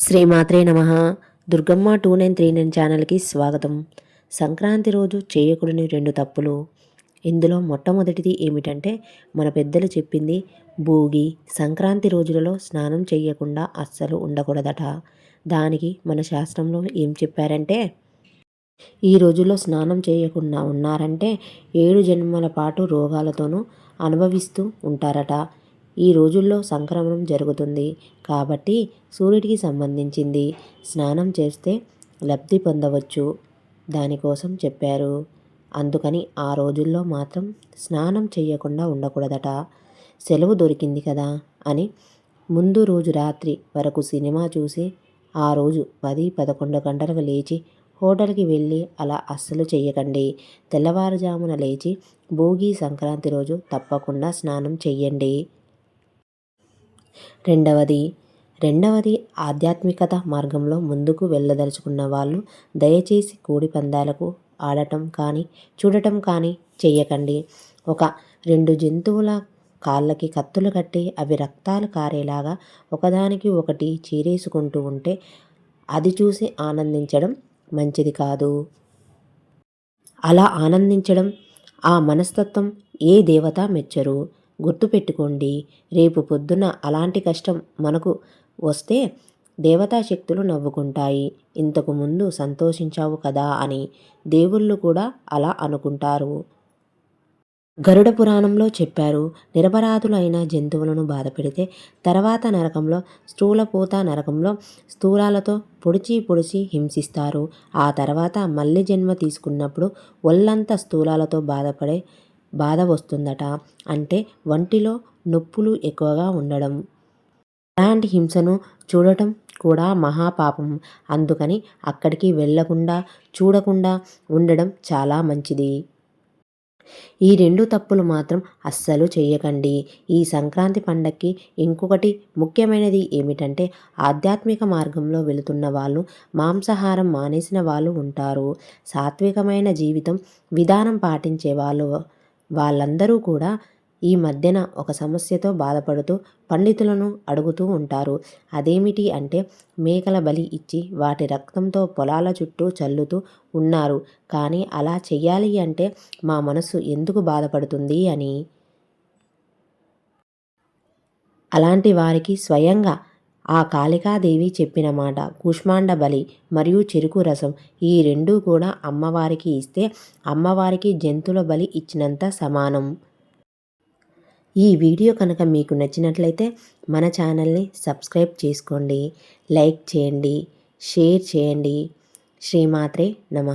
శ్రీమాత్రే నమ. Durgamma two nine three nine ఛానల్కి స్వాగతం. సంక్రాంతి రోజు చేయకూడని రెండు తప్పులు. ఇందులో మొట్టమొదటిది ఏమిటంటే మన పెద్దలు చెప్పింది భోగి సంక్రాంతి రోజులలో స్నానం చేయకుండా అస్సలు ఉండకూడదట. దానికి మన శాస్త్రంలో ఏం చెప్పారంటే ఈ రోజుల్లో స్నానం చేయకుండా ఉన్నారంటే ఏడు జన్మల పాటు రోగాలతోనూ అనుభవిస్తూ ఉంటారట. ఈ రోజుల్లో సంక్రమణం జరుగుతుంది కాబట్టి సూర్యుడికి సంబంధించింది స్నానం చేస్తే లబ్ధి పొందవచ్చు దానికోసం చెప్పారు. అందుకని ఆ రోజుల్లో మాత్రం స్నానం చేయకుండా ఉండకూడదట. సెలవు దొరికింది కదా అని ముందు రోజు రాత్రి వరకు సినిమా చూసి ఆ రోజు పది పదకొండు గంటలకు లేచి హోటల్కి వెళ్ళి అలా అస్సలు చేయకండి తెల్లవారుజామున లేచి భోగి సంక్రాంతి రోజు తప్పకుండా స్నానం చెయ్యండి. రెండవది రెండవది ఆధ్యాత్మికత మార్గంలో ముందుకు వెళ్ళదలుచుకున్న వాళ్ళు దయచేసి కోడి పందాలకు ఆడటం కానీ చూడటం కానీ చెయ్యకండి. ఒక రెండు జంతువుల కాళ్ళకి కత్తులు కట్టి అవి రక్తాలు కారేలాగా ఒకదానికి ఒకటి చీరేసుకుంటూ ఉంటే అది చూసి ఆనందించడం మంచిది కాదు. అలా ఆనందించడం ఆ మనస్తత్వం ఏ దేవత మెచ్చరు? గుర్తుపెట్టుకోండి రేపు పొద్దున అలాంటి కష్టం మనకు వస్తే దేవతా శక్తులు నవ్వుకుంటాయి. ఇంతకు ముందు సంతోషించావు కదా అని దేవుళ్ళు కూడా అలా అనుకుంటారు. గరుడ పురాణంలో చెప్పారు నిరపరాధులైన జంతువులను బాధపెడితే తర్వాత నరకంలో స్థూలపూత నరకంలో స్థూలాలతో పొడిచి పొడిచి హింసిస్తారు. ఆ తర్వాత మళ్ళీ జన్మ తీసుకున్నప్పుడు ఒళ్ళంతా స్థూలాలతో బాధపడే బాధ వస్తుందట. అంటే వంటిలో నొప్పులు ఎక్కువగా ఉండడం. అలాంటి హింసను చూడటం కూడా మహాపాపం. అందుకని అక్కడికి వెళ్ళకుండా చూడకుండా ఉండడం చాలా మంచిది. ఈ రెండు తప్పులు మాత్రం అస్సలు చేయకండి ఈ సంక్రాంతి పండక్కి ఇంకొకటి ముఖ్యమైనది ఏమిటంటే ఆధ్యాత్మిక మార్గంలో వెళుతున్న వాళ్ళు మాంసాహారం మానేసిన వాళ్ళు ఉంటారు. సాత్వికమైన జీవితం విధానం పాటించే వాళ్ళు వాళ్ళందరూ కూడా ఈ మధ్యన ఒక సమస్యతో బాధపడుతూ పండితులను అడుగుతూ ఉంటారు. అదేమిటి అంటే మేకల బలి ఇచ్చి వాటి రక్తంతో పొలాల చుట్టూ చల్లుతూ ఉన్నారు. కానీ అలా చెయ్యాలి అంటే మా మనసు ఎందుకు బాధపడుతుంది అని? అలాంటి వారికి స్వయంగా ఆ కాళికాదేవి చెప్పిన మాట కుష్మాండ బలి మరియు చెరుకు రసం ఈ రెండూ కూడా అమ్మవారికి ఇస్తే అమ్మవారికి జంతువుల బలి ఇచ్చినంత సమానం. ఈ వీడియో కనుక మీకు నచ్చినట్లయితే మన ఛానల్ని సబ్స్క్రైబ్ చేసుకోండి లైక్ చేయండి షేర్ చేయండి. శ్రీమాత్రే నమ.